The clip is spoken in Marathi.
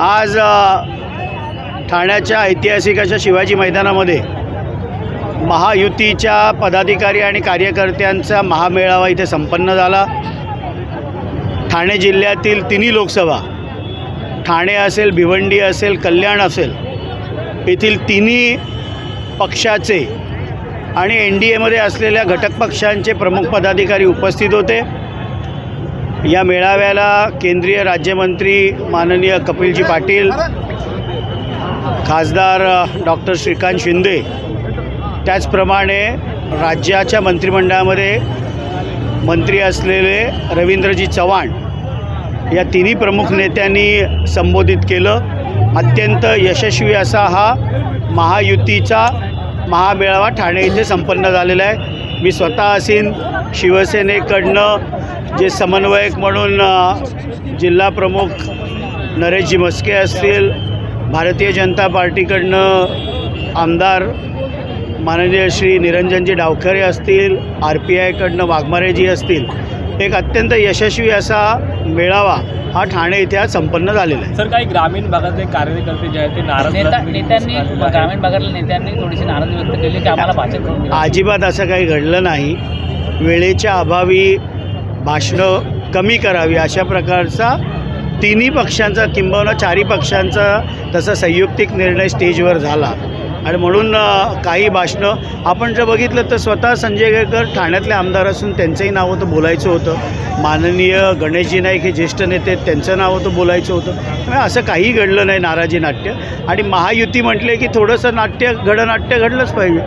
आज ठाण्याच्या ऐतिहासिक अशा शिवाजी मैदानामध्ये महायुतीच्या पदाधिकारी आणि कार्यकर्त्यांचा महामेळावा इथे संपन्न झाला. ठाणे जिल्ह्यातील तिन्ही लोकसभा ठाणे असेल भिवंडी असेल कल्याण असेल येथील तिन्ही पक्षाचे आणि एन डी एमध्ये असलेल्या घटक पक्षांचे प्रमुख पदाधिकारी उपस्थित होते. या मेळाव्याला केंद्रीय राज्यमंत्री माननीय कपिलजी पाटील खासदार डॉक्टर श्रीकांत शिंदे त्याचप्रमाणे राज्याच्या मंत्रिमंडळामध्ये मंत्री असलेले रवींद्रजी चव्हाण या तिन्ही प्रमुख नेत्यांनी संबोधित केलं. अत्यंत यशस्वी असा हा महायुतीचा महामेळावा ठाणे इथे संपन्न झालेला आहे. मी स्वतः असीन शिवसेनेकडनं जे समन्वयक म्हणून जिल्हा प्रमुख नरेशजी मस्के असतील भारतीय जनता पार्टीकडनं आमदार माननीय श्री निरंजनजी डावखरे असतील आर पी आयकडनं वाघमारेजी असतील एक अत्यंत यशस्वी असा मेळावा हा ठाणे इथे आज संपन्न झालेला आहे सर काही ग्रामीण भागातले कार्यकर्ते जे आहेत ते नाराज नेता नेत्यांनी. ग्रामीण भागातल्या नेत्यांनी थोडीशी नाराजी व्यक्त केली की आम्हाला दिलं. अजिबात असं काही घडलं नाही वेळेच्या अभावी भाषणं कमी करावी अशा प्रकारचा तिन्ही पक्षांचा किंबहुना चारही पक्षांचा तसा संयुक्तिक निर्णय स्टेजवर झाला. आणि म्हणून काही भाषणं आपण जर बघितलं तर स्वतः संजय केळकर ठाण्यातले आमदार असून त्यांचंही नाव होतं बोलायचं होतं. माननीय गणेशजी नाईक हे ज्येष्ठ नेते त्यांचं नाव होतं बोलायचं होतं. असं काही घडलं नाही नाराजी नाट्य. आणि महायुती म्हटले की थोडंसं नाट्य घडनाट्य घडलंच पाहिजे.